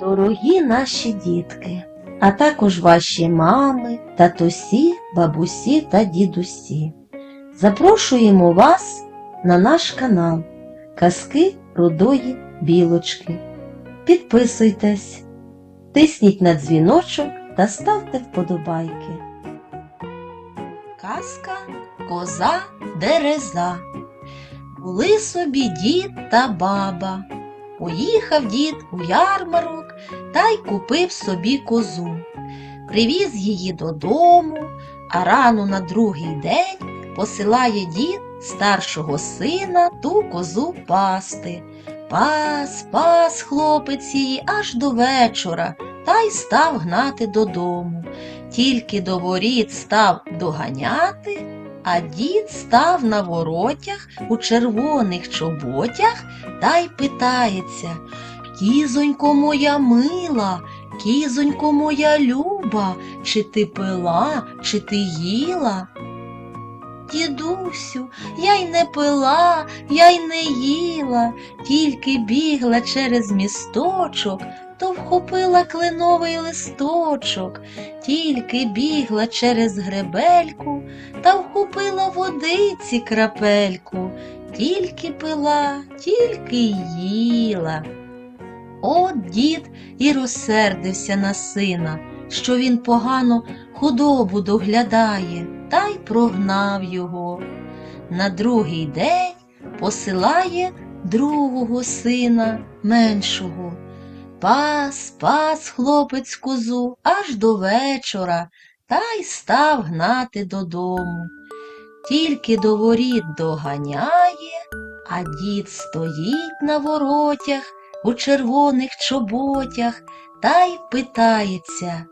Дорогі наші дітки, а також ваші мами, татусі, бабусі та дідусі. Запрошуємо вас на наш канал Казки Рудої Білочки. Підписуйтесь, тисніть на дзвіночок та ставте вподобайки. Казка Коза Дереза. Були собі дід та баба. Поїхав дід у ярмарок та й купив собі козу. Привіз її додому, а рано на другий день посилає дід старшого сина ту козу пасти. Пас, пас хлопець її аж до вечора та й став гнати додому. Тільки до воріт став доганяти, а дід став на воротях у червоних чоботях та й питається Кізонько моя мила, кізонько моя люба, чи ти пила, чи ти їла? Дідусю, я й не пила, я й не їла, тільки бігла через місточок, то вхопила кленовий листочок, тільки бігла через гребельку, та вхопила водиці крапельку, тільки пила, тільки їла. От дід і розсердився на сина, що він погано худобу доглядає, та й прогнав його. На другий день посилає другого сина меншого. Пас, пас хлопець козу аж до вечора та й став гнати додому. Тільки до воріт доганяє, а дід стоїть на воротях у червоних чоботях та й питається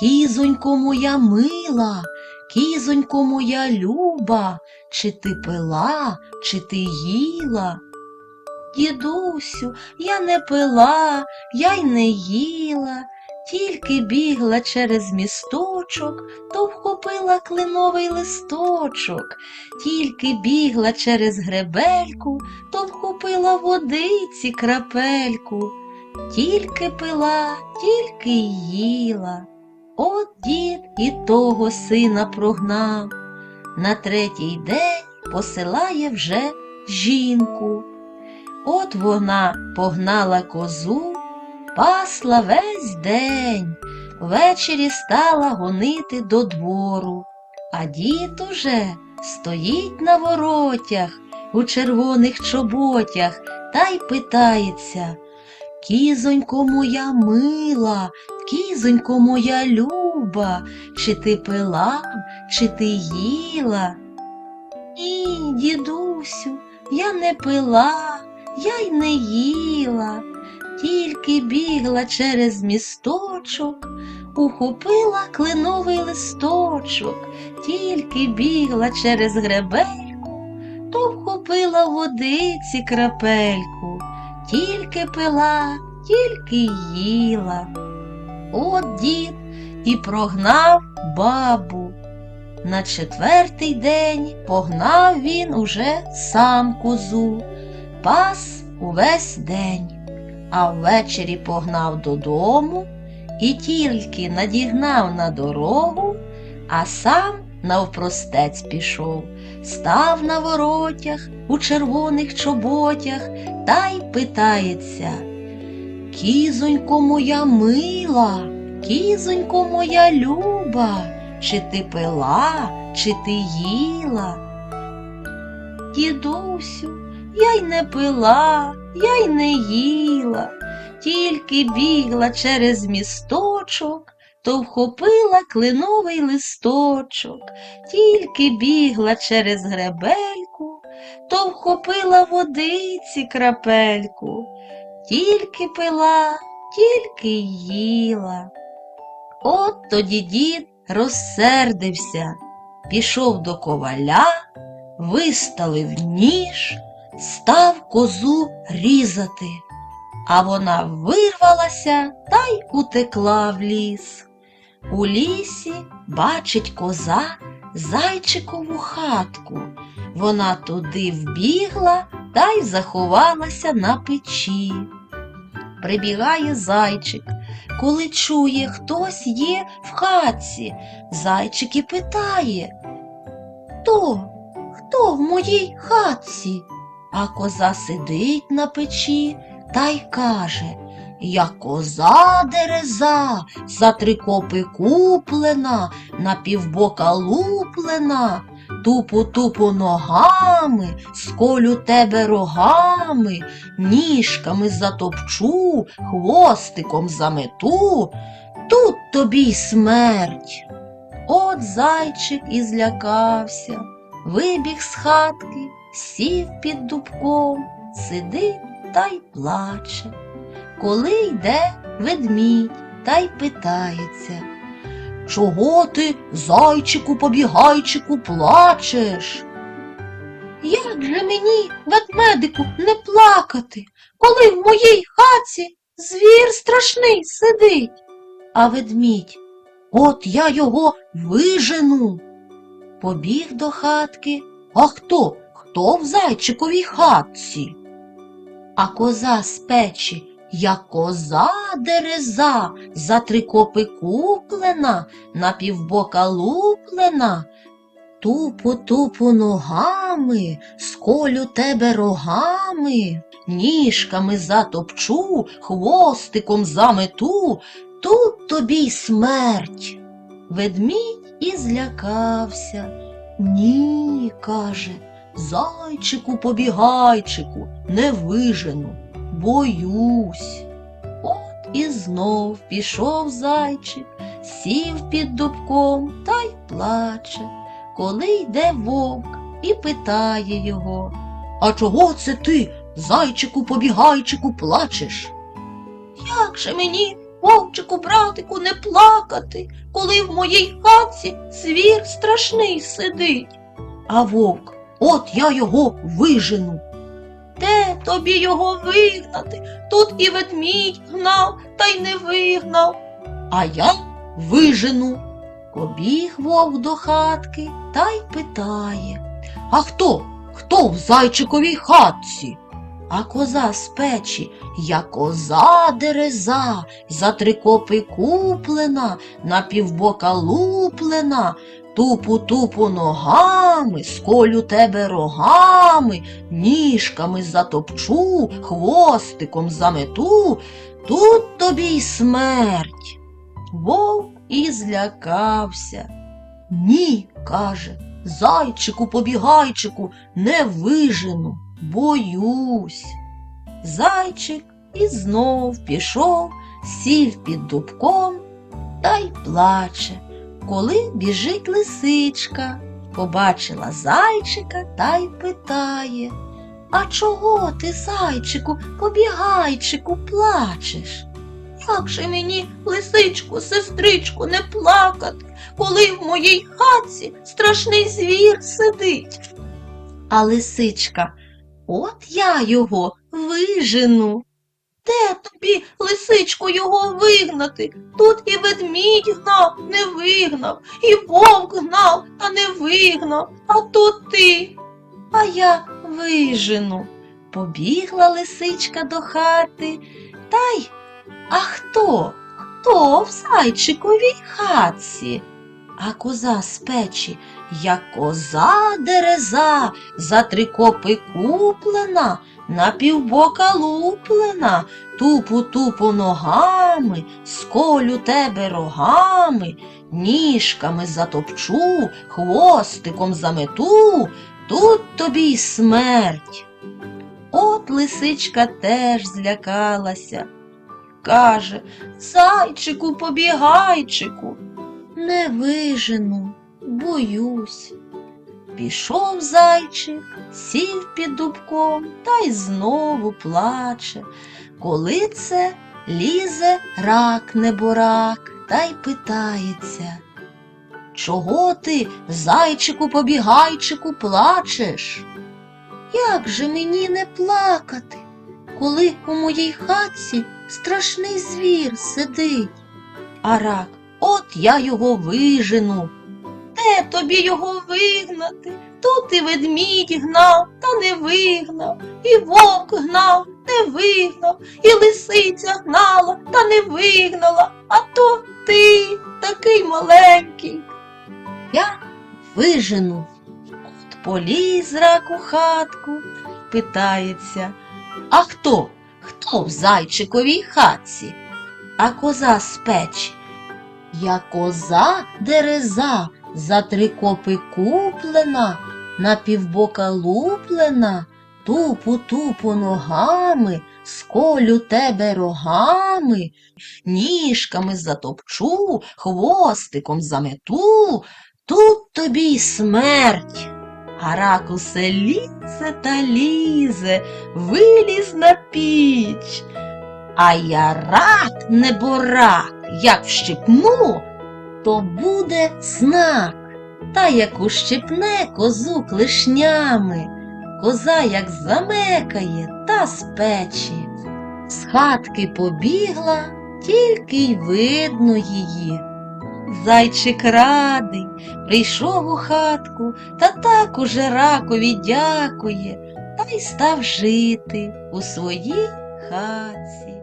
Кізонько моя мила, кізонько моя люба, чи ти пила, чи ти їла? Дідусю, я не пила, я й не їла, тільки бігла через місточок, то вхопила кленовий листочок, тільки бігла через гребельку, то вхопила водиці крапельку, тільки пила, тільки їла. От дід і того сина прогнав. На третій день посилає вже жінку. От вона погнала козу, пасла весь день, ввечері стала гонити до двору, а дід уже стоїть на воротях у червоних чоботях та й питається Кізонько моя мила, кізонько моя люба, чи ти пила, чи ти їла? Ні, дідусю, я не пила, я й не їла, тільки бігла через місточок, ухопила кленовий листочок, тільки бігла через гребельку, то вхопила водиці крапельку, тільки пила, тільки їла. От дід і прогнав бабу. На четвертий день погнав він уже сам козу, пас увесь день, а ввечері погнав додому і тільки надігнав на дорогу, а сам навпростець пішов, став на воротях у червоних чоботях та й питається Кізонько моя мила, кізонько моя люба, чи ти пила, чи ти їла? Дідусю, я й не пила, я й не їла, тільки бігла через місточок, то вхопила кленовий листочок, тільки бігла через гребельку, то вхопила водиці крапельку, тільки пила, тільки їла. От тоді дід розсердився, пішов до коваля, виставив ніж, став козу різати, а вона вирвалася та й утекла в ліс. У лісі бачить коза зайчикову хатку. Вона туди вбігла та й заховалася на печі. прибігає зайчик. Коли чує, хтось є в хатці, зайчик і питає Хто? Хто в моїй хатці? А коза сидить на печі та й каже Я коза дереза, за три копи куплена, на півбока луплена, тупу тупу ногами, сколю тебе рогами, ніжками затопчу, хвостиком замету, тут тобі й смерть. От зайчик і злякався, вибіг з хатки, сів під дубком, сидить та й плаче. Коли йде ведмідь та й питається, Чого ти, зайчику побігайчику, плачеш? Як же мені, ведмедику, не плакати, коли в моїй хаті звір страшний сидить? А ведмідь, от я його вижену. Побіг до хатки. А хто? Хто в зайчиковій хатці? А коза з печі, я коза дереза, за три копи куплена, на півбока луплена. Тупу тупу ногами, сколю тебе рогами, ніжками затопчу, хвостиком замету, тут тобі й смерть. Ведмідь і злякався. Ні, каже, зайчику побігайчику, не вижену, боюсь. От і знов пішов зайчик, сів під дубком та й плаче, коли йде вовк і питає його А чого це ти, зайчику побігайчику, плачеш? Як же мені, вовчику, братику, не плакати, коли в моїй хатці звір страшний сидить? А вовк, от я його вижену. Де тобі його вигнати? Тут і ведмідь гнав, та й не вигнав. А я вижену. Побіг вовк до хатки та й питає. А хто? Хто в зайчиковій хатці? А коза з печі, я коза дереза, за три копи куплена, на півбока луплена, тупу тупу ногами, сколю тебе рогами, ніжками затопчу, хвостиком замету, тут тобі й смерть. Вовк і злякався. Ні, каже, зайчику побігайчику, не вижену, боюсь. Зайчик і знов пішов, сів під дубком та й плаче, коли біжить лисичка, побачила зайчика та й питає А чого ти, зайчику, побігайчику, плачеш? Як же мені, лисичку, сестричку, не плакати, коли в моїй хатці страшний звір сидить? А лисичка, от я його вижену. Де тобі, лисичку, його вигнати? Тут і ведмідь гнав, не вигнав, і вовк гнав, та не вигнав, а тут ти. А я вижену. Побігла лисичка до хати, та й а хто? Хто в зайчиковій хатці? А коза з печі, як коза дереза, за три копи куплена, на півбока луплена, тупу тупу ногами, сколю тебе рогами, ніжками затопчу, хвостиком замету, тут тобі й смерть. От лисичка теж злякалася каже Зайчику, побігайчику. Не вижену, боюсь. Пішов зайчик, сів під дубком та й знову плаче. Коли це лізе рак неборак та й питається. Чого ти, зайчику, побігайчику, плачеш? Як же мені не плакати, коли у моїй хатці страшний звір сидить. А рак, от я його вижену. Тобі його вигнати? тут і ведмідь гнав, та не вигнав, і вовк гнав, не вигнав, і лисиця гнала, та не вигнала, а то ти такий маленький. Я вижену. От поліз рак у хатку, питається, а хто? Хто в зайчиковій хатці? А коза з печі. Я коза дереза, за три копи куплена, на півбока луплена, тупу тупу ногами, сколю тебе рогами, ніжками затопчу, хвостиком замету, тут тобі й смерть. А усе лізе та лізе, виліз на піч. А я рак не борак, як вщипну, то буде знак. Та як ущипне козу клешнями, коза як замекає та з. З хатки побігла, тільки й видно її. Зайчик радий, прийшов у хатку, та так уже ракові дякує, та й став жити у своїй хатці.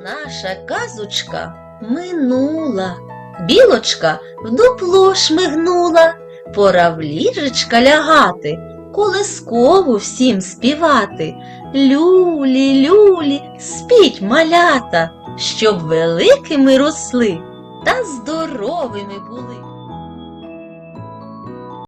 Наша казочка минула, білочка в дупло шмигнула, пора в ліжечка лягати, колискову всім співати. Люлі, люлі, спіть малята, щоб великими росли та здоровими були.